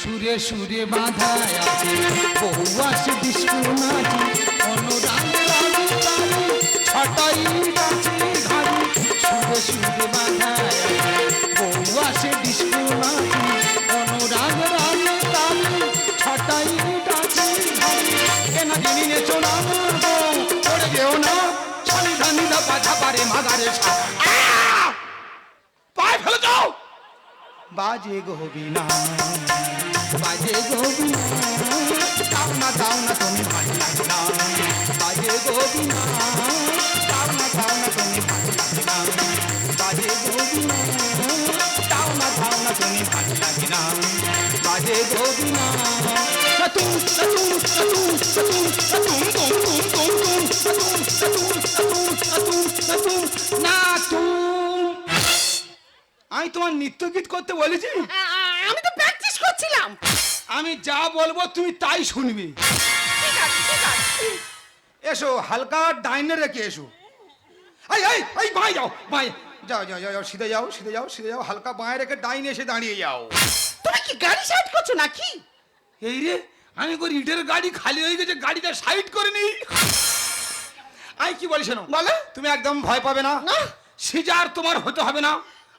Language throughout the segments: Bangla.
সুরে সুরে বাঁধা আছে। বহু আসে ডিস্কো নাচে অনুরাগ তালে ছটাই নাচে ঘাড়ি সুরে সুরে বাঁধা আছে। বহু আসে ডিস্কো নাচে অনুরাগ লাগে তালে ছটাই নাচে ঘাড়ি কেন দিনি নে চোনা পড়ে যেও না, ছনি ধানি পারে মাগারে সা পায়ে ফেলে যাও বাজে গোবিনা বাজে গোবিনা দাও না দাও না তুমি ভালো লাগে না বাজে গোবিনা দাও না দাও না তুমি ভালো লাগে না বাজে গোবিনা দাও না দাও না তুমি ভালো লাগে না বাজে গোবিনা তুম তুম তুম তুম তুম তুম তুম তুম তুম তুম তুম না তুম আমি তোমার নৃত্য গীত করতে বলেছি? আমি তো প্র্যাকটিস করছিলাম। আমি যা বলব তুমি তাই শুনবি। ঠিক আছে ঠিক আছে। এসো হালকা ডাইনে রেখে এসো। এই এই এই বাঁয়ে যাও বাঁয়ে। যাও যাও যাও সিধে যাও সিধে যাও সিধে যাও হালকা বাঁয়ে রেখে ডাইনে এসে দাঁড়িয়ে যাও। তুমি কি গাড়ি সাইড করছ নাকি? এই রে আমি করি ইটের গাড়ি খালি হয়ে গেছে গাড়িটা সাইড করে নি আমি কি বলি শোনো? বলো। তুমি একদম ভয় পাবে না। না। সিজার তোমার হতে হবে না।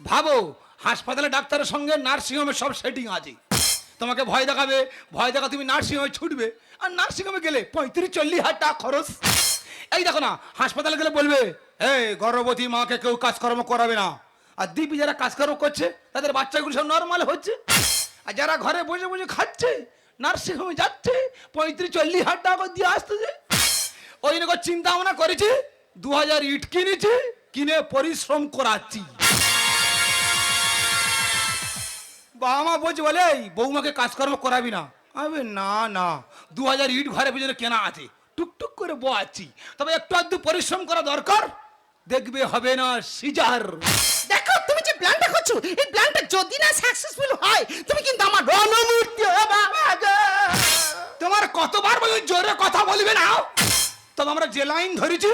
ভাবো, হাসপাতালে ডাক্তারের সঙ্গে নার্সিংহোমে সব সেটিং আছে। তোমাকে ভয় দেখাবে, ভয় দেখা তুমি নার্সিংহোমে ছুটবে। আর নার্সিংহোমে গেলে পঁয়ত্রিশ, চল্লিশ হাজার টাকা খরচ। এই দেখো না, হাসপাতালে গেলে বলবে, এই গর্ভবতী মাকে কেউ কাজকর্ম করাবে না। আর দিব্যি যারা কাজকর্ম করছে, তাদের বাচ্চাগুলো সব নর্মাল হচ্ছে। আর যারা ঘরে বসে বসে খাচ্ছে নার্সিংহোমে যাচ্ছে, পঁয়ত্রিশ, চল্লিশ হাজার টাকা দিয়ে আসতেছে। ওই করে চিন্তা ভাবনা করেছি, দু হাজার ইট কিনেছি, কিনে পরিশ্রম করাচ্ছি। বাবা মা বলছে বলে এই বৌমাকে কাজকর্ম করাবি না। আমি না না দু হাজার ইট ঘরে পেছনে কেনা আছে। টুকটুক করে বোয়াচ্ছি। তবে একটু আধটু পরিশ্রম করা দরকার। দেখবে হবে না সিজার। দেখো তুমি যে প্ল্যানটা করছ এই প্ল্যানটা যদি না সাকসেসফুল হয় তুমি কিন্তু আমার রণমূর্তি তোমার কতবার বলি জোরে কথা বলবে না? তবে আমরা যে লাইন ধরেছি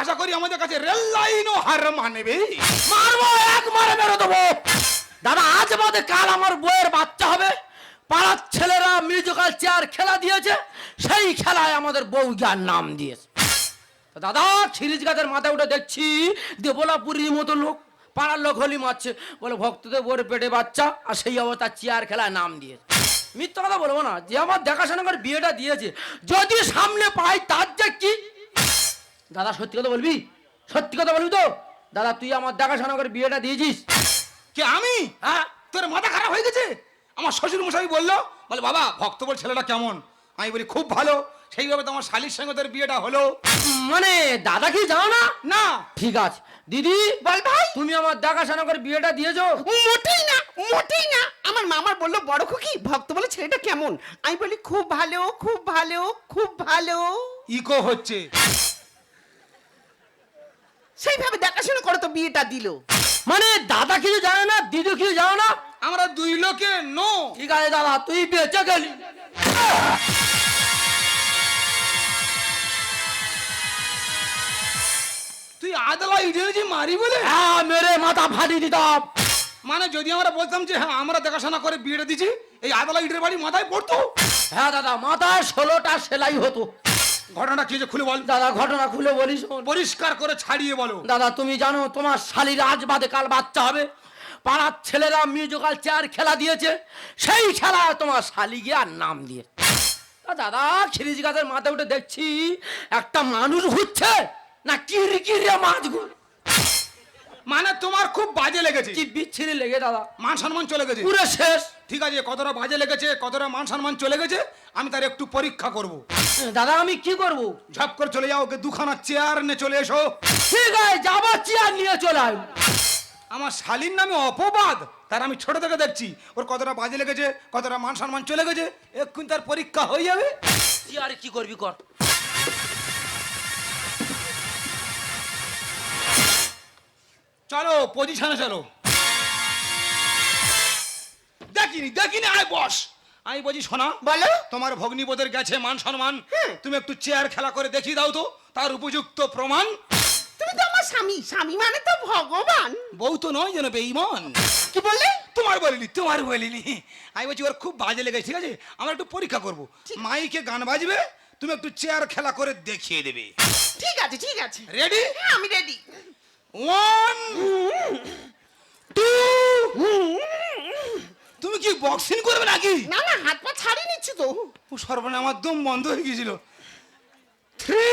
আশা করি আমাদের কাছে রেল লাইনও হার মানবে। মারবো এক মারে মেরে দেবো। দাদা, আজ বাদে কাল আমার বইয়ের বাচ্চা হবে। পাড়ার ছেলেরা মিউজিক্যাল চেয়ার খেলা দিয়েছে, সেই খেলায় আমাদের বউ জ্ঞান নাম দিয়েছে। দাদা ছিরিজ গাছের মাথায় উঠে দেখছি দেবলাপুরীর মতো লোক, পাড়ার লোক হলি মারছে। বলে, ভক্তদের বোর পেটে বাচ্চা, আর সেই অবস্থা চেয়ার খেলায় নাম দিয়েছে। মিথ্যা কথা বলব না, যে আমার দেখাশোনা করে বিয়েটা দিয়েছে, যদি সামনে পাই তার যে কি? দাদা, সত্যি কথা বলবি? সত্যি কথা বলবি তো? দাদা, তুই আমার দেখাশোনা করে বিয়েটা দিয়েছিস? কে আমি? হ্যাঁ? তোর মাথা খারাপ হয়ে গেছে? আমার শ্বশুর মশাই বলল বলে বাবা ভক্ত বল ছেলেটা কেমন? আমি বলি খুব ভালো। সেইভাবে তোমার শালির সঙ্গে তোর বিয়েটা হলো। মানে দাদা কি জানো না? না। ঠিক আছে। দিদি বল ভাই। তুমি আমার দেখাশোনা করে বিয়েটা দিয়েছ? মোটেই না মোটেই না। আমার মামার বলল বড় খুকি ভক্ত বলে ছেলেটা কেমন? আমি বলি খুব ভালো খুব ভালো খুব ভালো। ইকো হচ্ছে। সেইভাবে দেখাশোনা করে তো বিয়েটা দিল। মানে দাদা কিছু জানে না দিদি কিছু জানো না? আমরা দুই লোকে নো। ঠিক আছে দাদা তুই বেঁচে গেলি। তুই আদালা ইডিয়েছি মারি বলে? হ্যাঁ মেরে মাথা ফাটিয়ে দিতাম। মানে যদি আমরা বলতাম যে হ্যাঁ আমরা দেখাশোনা করে বিয়েটা দিছি এই আদালা ইটের বাড়ি মাথায় পড়তো? হ্যাঁ দাদা মাথায় ষোলোটা সেলাই হতো। ঘটনাটা কি যে খুলে বল। দাদা ঘটনা খুলে বলিস পরিষ্কার করে ছাড়িয়ে বলো। দাদা তুমি জানো তোমার শালির আজ বাদে কাল বাচ্চা হবে। পাড়ার ছেলেরা মিউজিক্যাল চেয়ার খেলা দিয়েছে। সেই খেলা তোমার শালি গিয়ে আর নাম দিয়ে। দাদা খিরিজ গাছের মাথায় উঠে দেখছি একটা মানুষ ঘুরছে। না কিরকিরে মাছ ঘুর মানে তোমার খুব বাজে লেগেছে। কি বিচ্ছিরি লেগে দাদা। মান সম্মান চলে গেছে। পুরো শেষ। ঠিক আছে কতটা বাজে লেগেছে কতটা মান সম্মান চলে গেছে আমি তার একটু পরীক্ষা করব। দাদা আমি কি করব? ঝপ করে চলে যাও ওকে দুখানা চেয়ার নিয়ে চলে এসো। ঠিক আছে যাব চেয়ার নিয়ে চলে আয় আমার শালীর নামে অপবাদ তার আমি ছোট থেকে দেখছি। ওর কতটা বাজে লেগেছে কতটা মান সম্মান চলে গেছে এক্ষুনি তার পরীক্ষা হয়ে যাবে। আর কি করবি কর। চলো পজিশনে চলো। দেখিনি দেখিনি আয় বস। আমি বলছি শোনা বলো। তোমার ভগ্নিপদের গেছে মান সম্মান। তুমি একটু চেয়ার খেলা করে দেখিয়ে দাও তো তার উপযুক্ত প্রমাণ। তুমি তো আমার স্বামী স্বামী মানে তো ভগবান। বউ তো নয় যেন বেইমান কি বললে? তোমার বলিনি তোমার বলিনি। আমি বলছি ওর খুব বাজে লেগেছে ঠিক আছে? আমরা একটু পরীক্ষা করব। মাইকে গান বাজবে তুমি একটু চেয়ার খেলা করে দেখিয়ে দেবে। ঠিক আছে ঠিক আছে। রেডি হ্যাঁ আমি রেডি ওয়ান টু তুমি কি বক্সিং করবে নাকি? না না হাত পা ছাড়িয়ে নিচ্ছি তো। ও সর্বনা আমার দম বন্ধ হয়ে গিয়েছিল। থ্রি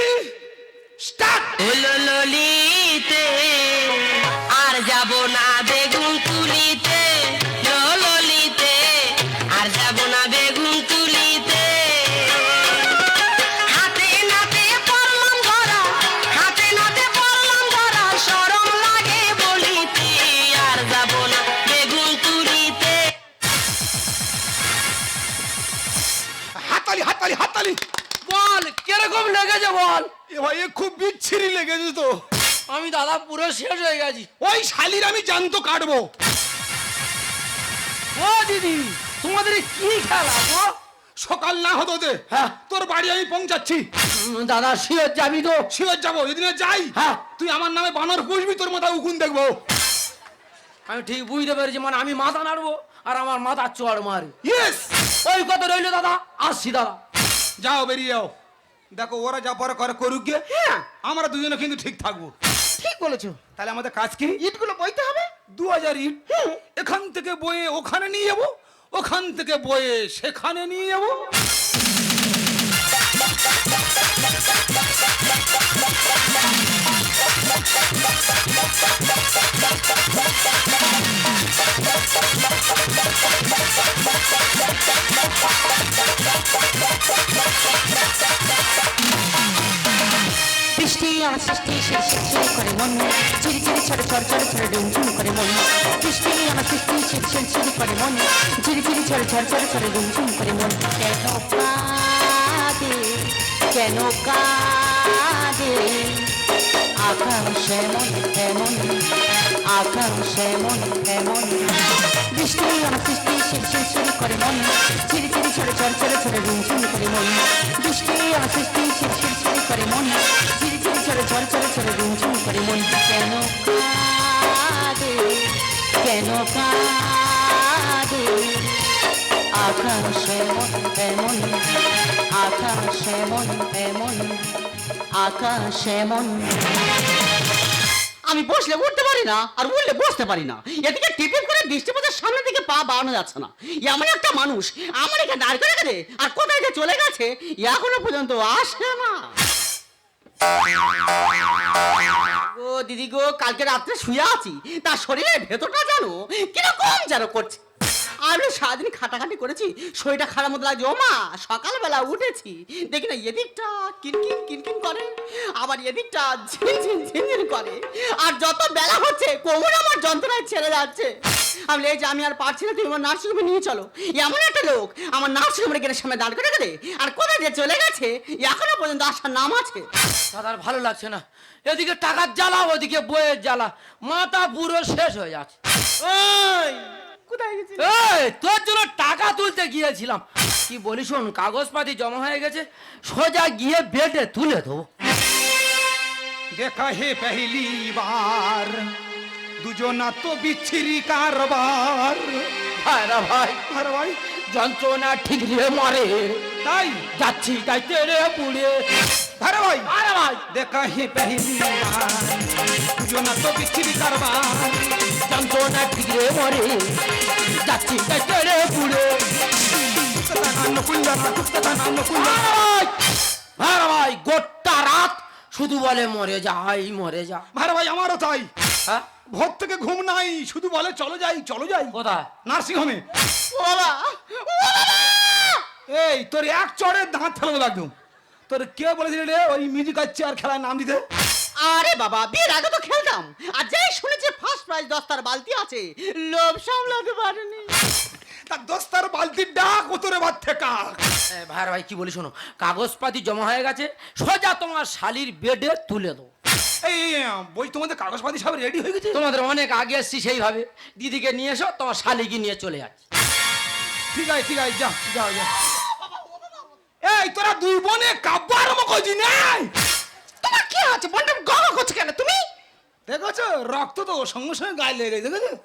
স্টার্ট ললিতে আর যাব না কীরকম বল এ ভাই এ খুব বিচ্ছিরি লেগেছে তো। আমি দাদা পুরো শেষ হয়ে গেছি। ওই শালির আমি জানতো কাটবো। ও দিদি তোমাদের এ কি খেলা গো? সকাল না হতো দে হ্যাঁ। তোর বাড়ি আমি পৌঁছাচ্ছি। উম, দাদা শিওর যাবি তো? শিওর যাব যেদিনে যাই হ্যাঁ। তুই আমার নামে বানর পুষবি তোর মাথা উকুন দেখব। আমি ঠিক বুঝতে পেরেছি মানে আমি মাথা নাড়বো আর আমার মাথা চড় মারি। ইয়েস ওই কত রইল দাদা আসছি দাদা। যাও বেরিয়ে যাও। দেখো ওরা যা পরে করে করুক গিয়ে হ্যাঁ। আমরা দুজনে কিন্তু ঠিক থাকব। ঠিক বলেছ। তাহলে আমাদের কাজ কি? ইটগুলো বইতে হবে? দু হাজার ইট এখান থেকে বয়ে ওখানে নিয়ে যাব ওখান থেকে বয়ে সেখানে নিয়ে যাব। বৃষ্টি আমার সৃষ্টি শির শির শির করে মন। চিরি চিরি ছড়ে ছড় ছড়ে ছড়ে ডুম ঝুম করে মন। বৃষ্টি আমার সৃষ্টি শির শির শির করে মন। চিরি চিরি ছড়ে ছড় ছড়ে কেন কাঁদে? আকাশ এমন এমন, আকাশ এমন এমন। বৃষ্টি আমার সৃষ্টি শির শির করে মন। চিরি চিরি ছড়ে ছড় ছড়ে ছড়ে ডুম ঝুম করে মন। বৃষ্টি আমার সৃষ্টি শির শির করে মন। চিরি চিরি ছড়ে ছড় ছড়ে ছড়ে ডুম করে মন। কেন কাঁদে কেন কাঁদে? আকাশ এমন এমন, আকাশ এমন এমন। আকাশ এমন। আমি বসলে উঠতে পারি না, আর উঠলে বসতে পারি না। এদিকে টিপি করে বৃষ্টি পথের সামনের দিকে পা বাড়ানো যাচ্ছে না। এমন একটা মানুষ, আমার এখানে দাঁড় করে গেছে, আর কোথায় যে চলে গেছে এখনও পর্যন্ত আসে না। ও দিদি গো, কালকে রাত্রে শুয়ে আছি, তার শরীরের ভেতরটা জানো কীরকম যেন করছে। আমি সারাদিন খাটাখাটি করেছি শরীরটা খারাপ মতো লাগছে। ও মা সকালবেলা উঠেছি। দেখি না এদিকটা কিনকিন কিনকিন করে আবার এদিকটা ঝিনঝিন ঝিনঝিন করে। আর যত বেলা হচ্ছে কোমর আমার যন্ত্রণায় ছেড়ে যাচ্ছে। আমি এই যে আমি আর পারছি না তুমি আমার নার্সিংহোমে নিয়ে চলো। এমন একটা লোক আমার নার্সিংহোমের গেটের সামনে দাঁড় করে গেলে আর কোথায় যে চলে গেছে এখনও পর্যন্ত আসার নাম আছে? দাদার ভালো লাগছে না। এদিকে টাকার জ্বালা ওদিকে বইয়ের জ্বালা। মাথা পুরো শেষ হয়ে যাচ্ছে। এই, কোথায় গেছি এই তোর জন্য টাকা তুলতে গিয়েছিলাম। কি বলি শোন কাগজপাতি জমা হয়ে গেছে সোজা গিয়ে বেডে তুলে দেবো। দেখা হে পহলি বার দুজনা তো বিচ্ছিরি কারবার। ভাইরা ভাই আরে ভাই। যন্ত্রণা ঠিক রে মরে। তাই? যাচ্ছি তাই তেরে পুড়ে। আরে ভাই। আরে ভাই। দেখা হে পহলি বার দুজনা তো বিচ্ছিরি কারবার। যন্ত্রণা ঠিক রে মরে। যাচ্ছি পুড়ে ভাই গোটা রাত শুধু বলে মরে যাই মরে যা। আরে ভাই আমারও তাই। হ্যাঁ? ভোর থেকে ঘুম নাই শুধু বলে চলো যাই চলো যাই। কোথায়? নার্সিং হোমে এই তোর এক চড়ে দাঁত ফেলানো লাগতো তোর কে বলেছিল রে ওই মিউজিক আর চেয়ার খেলায় নাম দিতে? আরে বাবা বিয়ের আগে তো খেলতাম। আর যাই শুনেছি ফার্স্ট প্রাইজ দশটার বালতি আছে লোভ সামলাতে পারেনি তার দোস্তার বালতির ডাক উতরে বাদ থেকে এ, ভাইয়ের ভাই কি বলি শোনো কাগজপাতি জমা হয়ে গেছে সোজা তোমার শালির বেডে তুলে দাও। এই বই তোমাদের কাগজপাতি সব রেডি হয়ে গেছে? তোমাদের অনেক আগে এসছি সেইভাবে। দিদিকে নিয়ে এসো তোমার শালিকে নিয়ে চলে যাচ্ছে। ঠিক আছে ঠিক আছে যা যাও যা। এই তোরা দুই বোনে কাব্য আরম্ভ করছি নাই? আছে বন্ডা গঙ্গা করছে কেন তুমি? দেখেছ? রক্ত তো সঙ্গে সঙ্গে গায়ে লেগে গেছে, দেখেছ?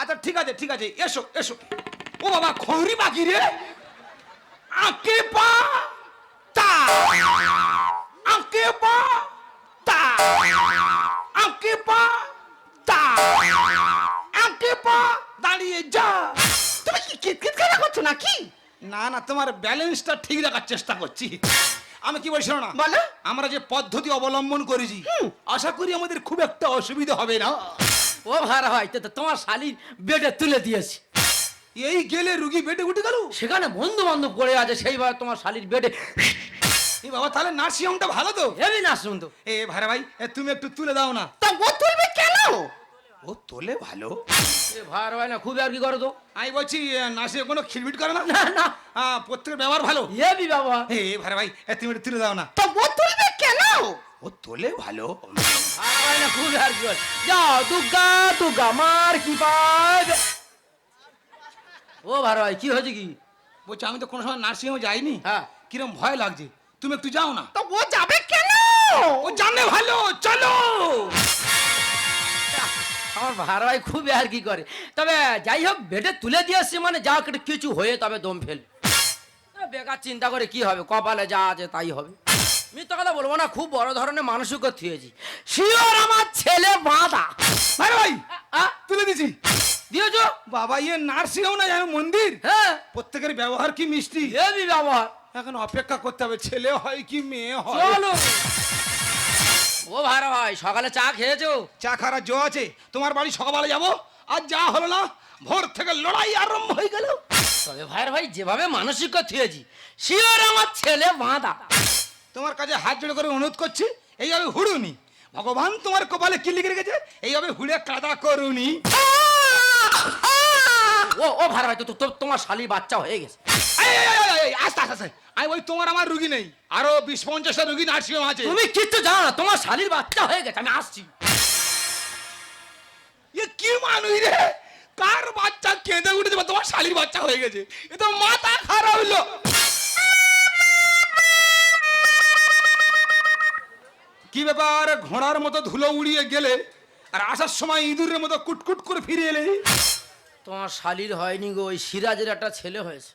আচ্ছা ঠিক আছে ঠিক আছে এসো এসো। ও বাবা খৌরি বাকি রে? আঁকে পা তা। আঁকে পা তা। আঁকে পা তা। আঁকে পা দাঁড়িয়ে যা। তুমি কি কিতকিত খেলা করছ নাকি? না না তোমার ব্যালেন্সটা ঠিক রাখার চেষ্টা করছি। আমি কি বলছি না বলো। আমরা যে পদ্ধতি অবলম্বন করেছি আশা করি আমাদের খুব একটা অসুবিধা হবে না। ও ভাইয়ের ভাই তো তো তোমার শালির বেডে তুলে দিয়েছি। এই গেলে রুগী বেডে উঠে গেল? সেখানে বন্ধু বান্ধব পড়ে আছে সেইভাবে তোমার শালির বেডে। এই বাবা তাহলে নার্সিং হোমটা ভালো তো? হেবি না শুনতো এ ভাড়া ভাই তুমি একটু তুলে দাও না। তা ও তুলবে কেন? ও তোলে ভালো। এ ভাইয়ের ভাই না খুব আর কি করো তো? আমি বলছি নার্সিং কোনো খিলবিট করে না? না না। হ্যাঁ প্রত্যেকের ব্যবহার ভালো? হেবি বাবা এ ভাড়া ভাই এ তুমি তুলে দাও না। তা ও তুলবে কেন? ও তোলে ভালো। ভাই না খুব আর কি যাও দুর্গা দুর্গা মার কি পাবে? ও ভাইয়ের ভাই কি হয়েছে কি? বলছি আমি তো কোনো সময় নার্সিং হোমে যাইনি। হ্যাঁ। কিরম ভয় লাগছে? তুমি একটু যাও না। তা ও যাবে কেন? ও জানে ভালো চলো! আমার ভাই খুব আর কি করে? তবে যাই হোক বেডে তুলে দিয়েছে মানে যা কিছু হয়ে তবে দম ফেল। বেকার চিন্তা করে কি হবে? কপালে যা আছে তাই হবে। মিথ্যা কথা বলব না খুব বড় ধরনের মানসিক থুয়েছি। শিওর আমার ছেলে বাঁধা। ভাই আ, তুলে দিছি দিয়েছ? বাবা ইয়ে নার্সিং না জানো মন্দির? হ্যাঁ। প্রত্যেকের ব্যবহার কি মিষ্টি? হেবি ব্যবহার। এখন অপেক্ষা করতে হবে ছেলে হয় কি মেয়ে হয়? চলো। ও ভাইরা ভাই সকালে চা খেয়েছো? চা খারা জো আছে। তোমার বাড়ি সকালবেলা যাব? আর যা হলো না ভোর থেকে লড়াই আরম্ভ হয়ে গেল। তবে ভাইয়ের ভাই যেভাবে মানসিক থুয়েছি শিওর আমার ছেলে বাঁধা। তোমার কাছে হাত জোড়ে করে অনুরোধ করছি এইভাবে হুড়ুনি। ভগবান তোমার কপালে কি লিখে রেখেছে? এইভাবে হুড়ে কাদা করুনি। ও ও ভাইরা ভাই তো তোমার শালি বাচ্চা হয়ে গেছে। আস্তে আস্তে আস্তে। আমি ওই তোমার আমার রুগী নেই। আরও বিশ পঞ্চাশটা রুগী নার্সিং হোম আছে। তুমি কিচ্ছু জানো না তোমার শালির বাচ্চা হয়ে গেছে আমি আসছি। এ কি মানুষ রে? কার বাচ্চা কেঁদে উঠেছে তোমার শালির বাচ্চা হয়ে গেছে? এ তো মাথা খারাপ হইল কি ব্যাপার ঘোড়ার মতো ধুলো উড়িয়ে গেলে আর আসার সময় ইঁদুরের মতো কুটকুট করে ফিরে এলে? তোমার শালির হয়নি গো ওই সিরাজের একটা ছেলে হয়েছে।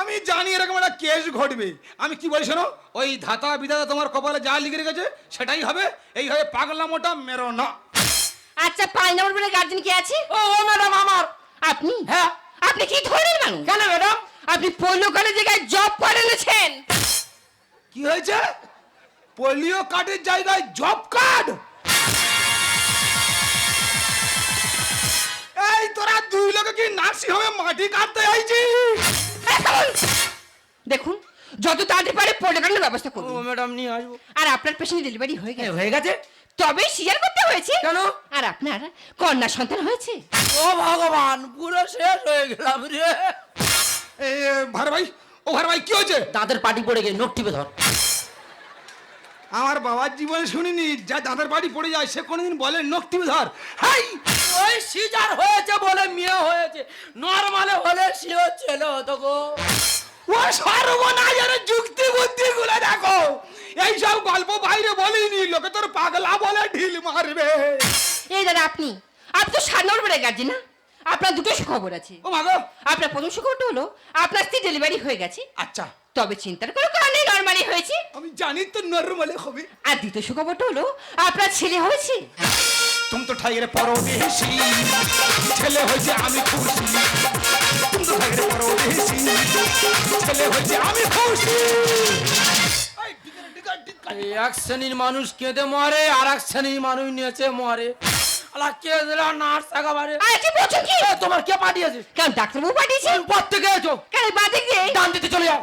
আমি জানি এরকম একটা কেস ঘটবে। আমি কি বলি শোনো ওই ধাতা বিধাতা তোমার কপালে যা লিখে রেখেছে সেটাই হবে। এইভাবে পাগলা মোটা মেরো না। আচ্ছা পাঁচ নম্বর বেডে গার্জেন কে আছে? ও ও ম্যাডাম আমার। আপনি? হ্যাঁ। আপনি কি ধরনের মানুষ? কেন ম্যাডাম আপনি পোলিও কলেজে জায়গায় জব করে এনেছেন। কি হয়েছে? পোলিও কার্ডের জায়গায় জব কার্ড এই তোরা দুই লোকে কি নার্সিং হোমে মাটি কাটতে আইছি? দেখুন যত তাড়াতাড়ি পারে পৌলো কলেজের ব্যবস্থা ও করুন ম্যাডাম নিয়ে আসব। আর আপনার পেশেন্ট ডেলিভারি হয়ে গেছে। হয়ে গেছে? তবে সিজার করতে হয়েছে। কেন? আর আপনার কন্যা সন্তান হয়েছে। ও ভগবান পুরো শেষ হয়ে গেলাম রে। এ ভার ভাই ও ভার ভাই কি হয়েছে? দাঁতের পাটি পড়ে গিয়ে নোখ টিপে ধর। আমার বাবার জীবনে শুনিনি যা দাদার বাড়ি পড়ে যায় সে কোনোদিন বলে টিপে ধর হাই! ওই সিজার হয়েছে বলে মেয়ে হয়েছে। নর্মালে হলে সিও ছেলে হতো গো। ও সর্বনাশের যুক্তি বুদ্ধি গুলো দেখো। এইসব গল্প বাইরে বলিনি লোকে তোর পাগলা বলে ঢিল মারবে। এই দাদা আপনি? আপনি তো সাত নম্বর বেডে গার্জেন না? আপনার দুটো সুখবর আছে। ও মাগো আপনার প্রথম সুখবরটা হলো আপনার স্ত্রী ডেলিভারি হয়ে গেছে। আচ্ছা। তবে চিন্তার কোনো কারণে নর্মালি হয়েছে। আমি জানি তো নর্মালে হবে। আর দ্বিতীয় সুখবরটা হলো আপনার ছেলে হয়েছে। তুমি তো ঠাইয়ের পরদেশি ছেলে হয়েছে আমি খুশি। তুমি তো ঠাইয়ের পরদেশি ছেলে হয়েছে আমি খুশি। এক শ্রেণির মানুষ কেঁদে মরে আর এক শ্রেণির মানুষ নেচে মরে। আলা কে দিলা নার্স একেবারে। আর কি বলছো কি? তোমার কে পাঠিয়েছে? কেন ডাক্তারবাবু পাঠিয়েছে? পথ থেকে এসো? কেন বাদে গিয়ে? ডান দিতে চলে যাও।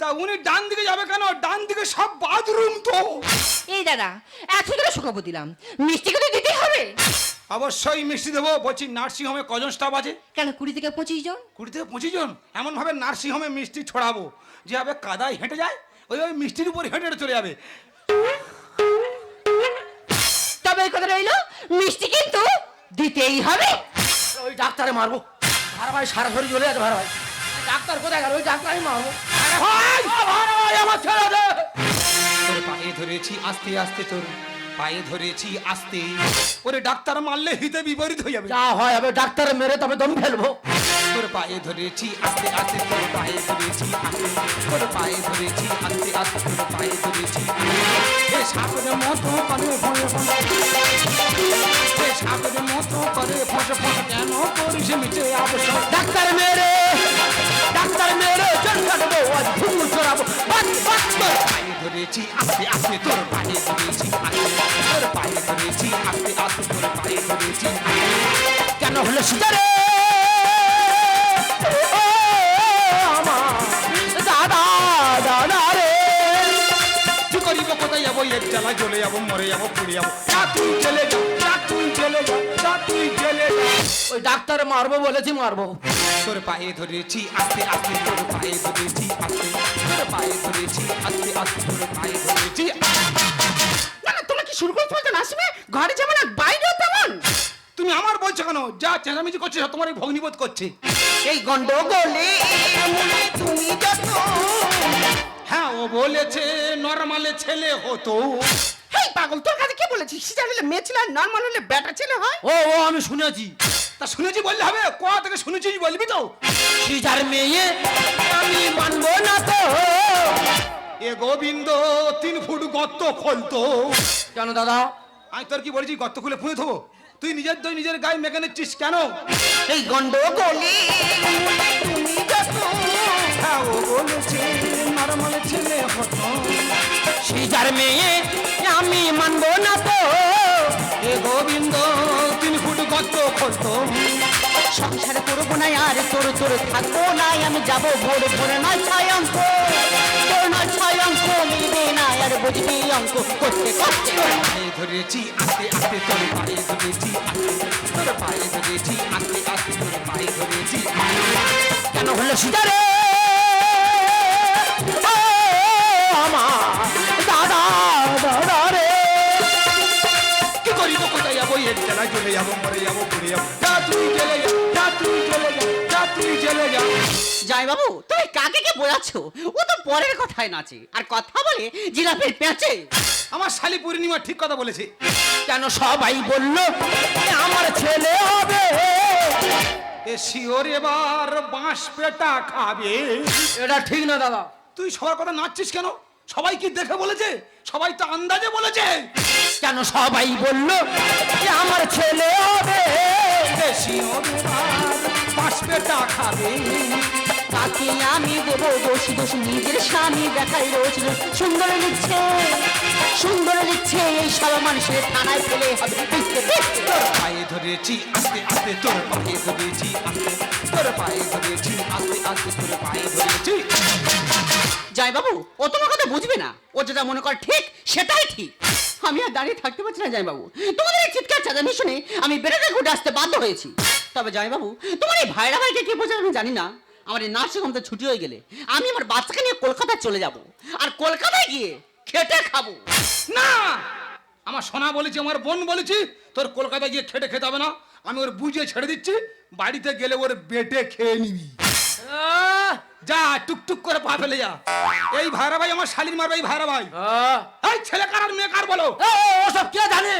তা উনি ডান দিকে যাবে কেন? ডান দিকে সব বাথরুম তো। এই দাদা এত করে শুকাবো দিলাম। মিষ্টি করে দিতে হবে। অবশ্যই মিষ্টি দেবো। বলছি নার্সিং হোমে কজন স্টাফ আছে? কেন কুড়ি থেকে পঁচিশ জন? কুড়ি থেকে পঁচিশ জন? এমনভাবে নার্সিং হোমে মিষ্টি ছড়াবো। যেভাবে কাদায় হেঁটে যায় ওইভাবে মিষ্টির উপর হেঁটে হেঁটে চলে যাবে। তবে এই কথা রইল মিষ্টি কিন্তু দিতেই হবে। ওই ডাক্তারে মারবো। ভাড়া ভাই সারা ধরে চলে যাচ্ছে ভাড়া ভাই ডাক্তার কোথায় গেল? ওই ডাক্তারই মারবো আমার ছেড়ে দে। তোর পায়ে ধরেছি আস্তে আস্তে তোর পায়ে ধরেছি আস্তে। ওরে ডাক্তার মারলে হিতে বিপরীত হয়ে যাবে। যা হয় হবে ডাক্তারে মেরে তবে দম ফেলব। তোর পায়ে ধরেছি আস্তে আস্তে তোর পায়ে ধরেছি তোর পায়ে ধরেছি আস্তে আস্তে তোর পায়ে ধরেছি এ সাপের মতো করে ফোঁসে ফোঁসে। এ মতো করে ফোঁসে ফোঁসে। কেন করিস মিটে আবশ্যক ডাক্তার মেরে। ডাক্তার মেরে চল কাটবো আজ ঘুম চড়াবো বাস বাস করে পায়ে ধরেছি, আস্তে আস্তে তোর পায়ে ধরেছি তোর পায়ে ধরেছি, আস্তে আস্তে তোর পায়ে ধরেছি। কেন হলো সুতারে? করিব কোথায় যাব? এক জ্বালা চলে যাব, মরে যাব, পুড়ে যাব। তুই চলে যা যা তুই চলে যা তুই চলে যা। ওই ডাক্তার মারবো বলেছি মারবো। তোর পায়ে ধরেছি আস্তে আস্তে তোর পায়ে ধরেছি আস্তে তোর পায়ে ধরেছি আস্তে আস্তে তোর পায়ে ধরেছি। না না তোমরা কি শুরু করে নাসিমে ঘরে যেমন আর বাইরেও তেমন? তুমি আমার বলছো কেন? যা চেঁচামেচি করছে সব তোমার এই ভগ্নিবোধ করছে। এই গন্ডগোলে তুমি যত। হ্যাঁ ও বলেছে নর্মালে ছেলে হতো। হেই পাগল তোর কাছে কি বলেছিস সিজার হলে মেয়ে ছেলে আর নর্মাল হলে বেটা ছেলে হয়? ও ও আমি শুনেছি। তা শুনেছি বললে হবে? কোয়া থেকে শুনেছি বলবি তো? সিজার মেয়ে আমি মানবো না তো। এ গোবিন্দ তিন ফুট গর্ত খোলতো কেন দাদা? আমি তোর কি বলেছি? গর্ত খুলে ফুঁয়ে থবো। তুই নিজের দই নিজের গায়ে মেখে নিচ্ছিস কেন? এই গন্ডগোলে মনে তুমি যত হ্যাঁ ও বলেছে নর্মালে ছেলে হতো। সিজার মেয়ে আমি মানবো না তো। এ গোবিন্দ তিন ফুট গর্ত খোলতো সংসার করব না আর তোর তোর থাকব না। আমি যাব ভোর ভোর নয় ছয় অঙ্ক। তোর নয় ছয় অঙ্ক মিলবে না আর বুঝবি অঙ্ক। করতে করতে। ধরেছি আস্তে আস্তে তোর পায়ে ধরেছি তোর পায়ে ধরেছি আস্তে আস্তে তোর পায়ে ধরেছি। কেন হলো সিজারে? ও আমার দাদা রে। কি কোথায় যাব? জেলায় চলে যাব মরে যাব ঘুরে যাব। যা তুই চলে যা যা তুই চলে যা যা তুই চলে যা যাই বাবু তুমি কাকে কে বোঝাচ্ছ? ও তো পরের কথায় নাচে। আর কথা বলে জিলাপের পেঁচে আমার শালি পূর্ণিমা ঠিক কথা বলেছে। কেন সবাই বলল আমার ছেলে হবে। এ শিওর এবার বাঁশ পেটা খাবে। এটা ঠিক না দাদা। তুই সবার কথা নাচছিস কেন? সবাই কি দেখে বলেছে? সবাই তো আন্দাজে বলেছে। কেন সবাই বলল যে আমার ছেলে হবে? এ শিওর এবার পেটা খাবে। তাকে আমি দেবো দোষ দোষ নিজের স্বামী দেখাই রোজ সুন্দর লিখছে সুন্দর লিখছে এই সব মানুষের থানায় ফেলে হবে। তোর পায়ে ধরেছি আস্তে আস্তে তোর পায়ে ধরেছি আস্তে তোর পায়ে ধরেছি আস্তে আস্তে তোর পায়ে ধরেছি। যাই বাবু ও তোমার কথা বুঝবে না। ও যেটা মনে করে ঠিক সেটাই ঠিক। আমি আর দাঁড়িয়ে থাকতে পারছি না যাই বাবু তোমাদের এই চিৎকার চাঁদামি শুনে আমি বেরোতে ঘুরে আসতে বাধ্য হয়েছি। তবে যাই বাবু তোমার এই ভাইরা ভাইকে কে বোঝাবে আমি জানি না। আমার এই নার্সিং হোম হোমতে ছুটি হয়ে গেলে আমি আমার বাচ্চাকে নিয়ে কলকাতায় চলে যাব। আর কলকাতায় গিয়ে খেটে খাব। না! আমার সোনা বলেছি আমার বোন বলেছি তোর কলকাতায় গিয়ে খেটে খেতে হবে না। আমি ওর বুঝিয়ে ছেড়ে দিচ্ছি বাড়িতে গেলে ওর বেটে খেয়ে নিবি। আহ, যা টুকটুক করে পা ফেলে যা। এই ভাইরা ভাই আমার শালির মারবে এই ভাইরা ভাই এই ছেলে কার আর মেয়ে কার বলো? ও, ওসব কে জানে?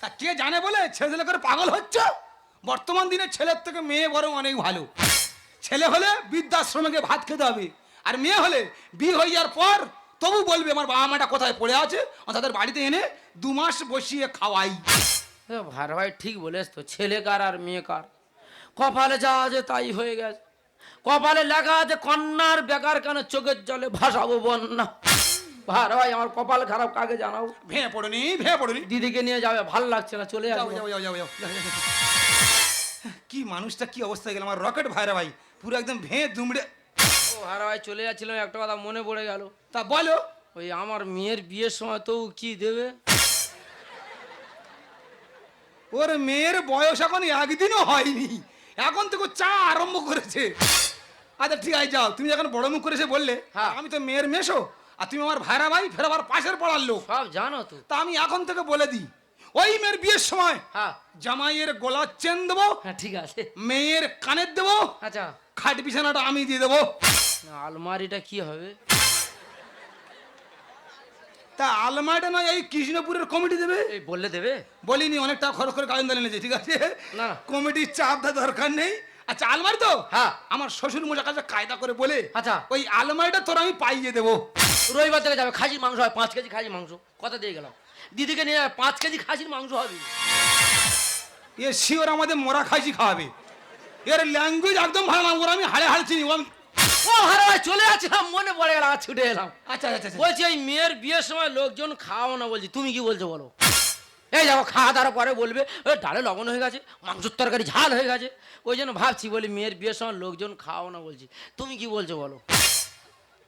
তা কে জানে বলে? ছেলে ছেলে করে পাগল হচ্ছে? বর্তমান দিনে ছেলের থেকে মেয়ে বরং অনেক ভালো। ছেলে হলে বৃদ্ধাশ্রমে ভাত খেতে হবে। আর মেয়ে হলে বিয়ে হয়ে যাওয়ার পর তবু বলবে আমার বাবা মাটা কোথায় পড়ে আছে? তাদের বাড়িতে এনে দু মাস বসিয়ে খাওয়াই। ভার ভাই ঠিক বলেছ তো ছেলে কার আর মেয়ে কার? কপালে যা আছে তাই হয়ে গেছে। কপালে লেখা আছে কন্যার বেকার কেন চোখের জলে ভাসাবো বন্যা? ভার ভাই আমার কপাল খারাপ কাকে জানাব ভেঙে পড়নি ভেঙে পড়নি। দিদিকে নিয়ে যাবে ভালো লাগছে না চলে যাও যাও যাও। কি মানুষটা কি অবস্থায় গেল আমার রকেট ভাইরা ভাই। পুরো একদম ভেঙে দুমড়ে। ও ভাই চলে যাচ্ছিলাম একটা কথা মনে পড়ে গেল। তা বলো। ওই আমার মেয়ের বিয়ের সময় তো কি দেবে? ওর মেয়ের বয়স এখন একদিনও হয়নি। এখন থেকে চা আরম্ভ করেছে। আচ্ছা ঠিক আছে যাও। তুমি যখন বড় মুখ করেছে বললে হ্যাঁ। আমি তো মেয়ের মেশো আর তুমি আমার ভাইরা ভাই ফের আবার পাশের পড়ার লোক। সব জানো তো। তা আমি এখন থেকে বলে দিই ওই মেয়ের বিয়ের সময় হ্যাঁ। জামাইয়ের গলার চেন দেবো হ্যাঁ ঠিক আছে। মেয়ের কানের দেবো আচ্ছা। খাট বিছানাটা আমি দিয়ে দেবো। আলমারিটা কি হবে? তা আলমারিটা নয় এই কৃষ্ণপুরের কমিটি দেবে? এই বললে দেবে? বলিনি অনেক টাকা খরচ করে গাজন দিলে ঠিক আছে? না। কমিটির চাপ দেওয়ার দরকার নেই। আচ্ছা আলমারি তো? হ্যাঁ। আমার শ্বশুর মশার কাছে কায়দা করে বলে আচ্ছা। ওই আলমারিটা তোর আমি পাইয়ে দেবো। রবিবার থেকে যাবে খাসির মাংস হয় পাঁচ কেজি খাসির মাংস কথা দিয়ে গেলাম। দিদিকে নিয়ে পাঁচ কেজি খাসির মাংস হবে। এ শিওর আমাদের মোরা খাসি খাওয়াবে। এর ল্যাঙ্গুয়েজ একদম ভালো না ওর আমি হাড়ে হাড়ে চিনি ও আমি- ও ভাই চলে মনে পড়ে গেল আর ছুটে এলাম। আচ্ছা আচ্ছা আচ্ছা। বলছি এই মেয়ের বিয়ের সময় লোকজন খাওয়াও না বলছি তুমি কি বলছো বলো? এই যাব খাওয়া দাওয়ার পরে বলবে ওই ডালে লবণ হয়ে গেছে মাংসের তরকারি ঝাল হয়ে গেছে। ওই জন্য ভাবছি বলি মেয়ের বিয়ের সময় লোকজন খাওয়াও না বলছি তুমি কি বলছো বলো?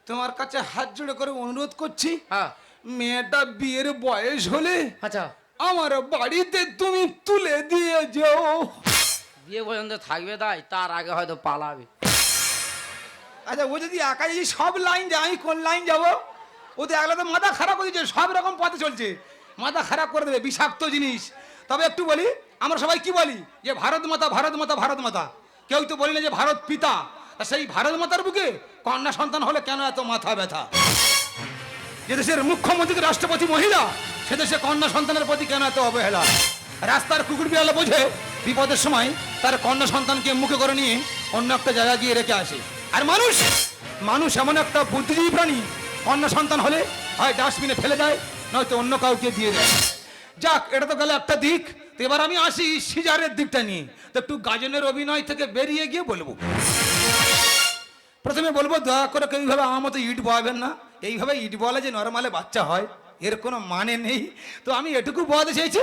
তোমার কাছে হাত জোড়ে করে অনুরোধ করছি হ্যাঁ। মেয়েটা বিয়ের বয়স হলে আচ্ছা। আমার বাড়িতে তুমি তুলে দিয়ে যেও বিয়ে পর্যন্ত থাকবে তাই তার আগে হয়তো পালাবে। আচ্ছা ও যদি একা যদি সব লাইন যায় আমি কোন লাইন যাব? ও তো একলা তো মাথা খারাপ করে দিচ্ছে, সব রকম পথে চলছে। মাথা খারাপ করে দেবে, বিষাক্ত জিনিস। তবে একটু বলি, আমরা সবাই কি বলি? যে ভারত মাতা ভারত মাতা ভারত মাতা। কেউ তো বলি না যে ভারত পিতা। সেই ভারত মাতার বুকে কন্যা সন্তান হলে কেন এত মাথা ব্যথা? যে দেশের মুখ্যমন্ত্রী, রাষ্ট্রপতি, মহিলা, সে দেশে কন্যা সন্তানের প্রতি কেন এত অবহেলা? রাস্তার কুকুর বিড়ালে বোঝে, বিপদের সময় তার কন্যা সন্তানকে মুখে করে নিয়ে অন্য একটা জায়গায় গিয়ে রেখে আসে। আর মানুষ মানুষ এমন একটা বুদ্ধিজীবী প্রাণী কন্যা সন্তান হলে হয় ডাস্টবিনে ফেলে দেয়, নয়তো অন্য কাউকে দিয়ে দেয়। যাক, এটা তো গেল একটা দিক। তো এবার আমি আসি সিজারের দিকটা নিয়ে। তো একটু গাজনের অভিনয় থেকে বেরিয়ে গিয়ে বলব। প্রথমে বলব, দয়া করে কেউ এইভাবে আমার মতো ইট বয়াবেন না। এইভাবে ইট বলে যে নর্মালে বাচ্চা হয়, এর কোনো মানে নেই। তো আমি এটুকু বোঝাতে চাইছি,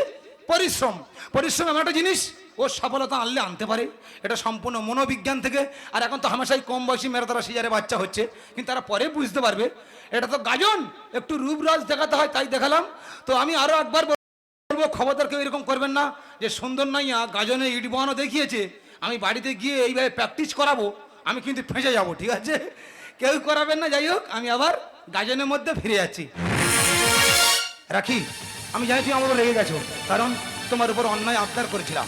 পরিশ্রম। পরিশ্রম এমন একটা জিনিস ও সফলতা আনলে আনতে পারে। এটা সম্পূর্ণ মনোবিজ্ঞান থেকে। আর এখন তো হামেশাই কম বয়সী মেয়েরা তারা সিজারে বাচ্চা হচ্ছে। কিন্তু তারা পরে বুঝতে পারবে। এটা তো গাজন। একটু রূপরাজ দেখাতে হয়, তাই দেখালাম। তো আমি আরও একবার বলব, খবরদার কেউ এরকম করবেন না যে সুন্দর নাইয়া গাজনে ইট বহানো দেখিয়েছে। আমি বাড়িতে গিয়ে এইভাবে প্র্যাকটিস করাবো। আমি কিন্তু ফেঁসে যাব, ঠিক আছে? কেউ করাবেন না, যাই হোক, আমি আবার গাজনের মধ্যে ফিরে যাচ্ছি। রাখি, আমি জানি তুমি আমার রেগে গেছো, কারণ তোমার উপর অন্যায় আবদার করেছিলাম।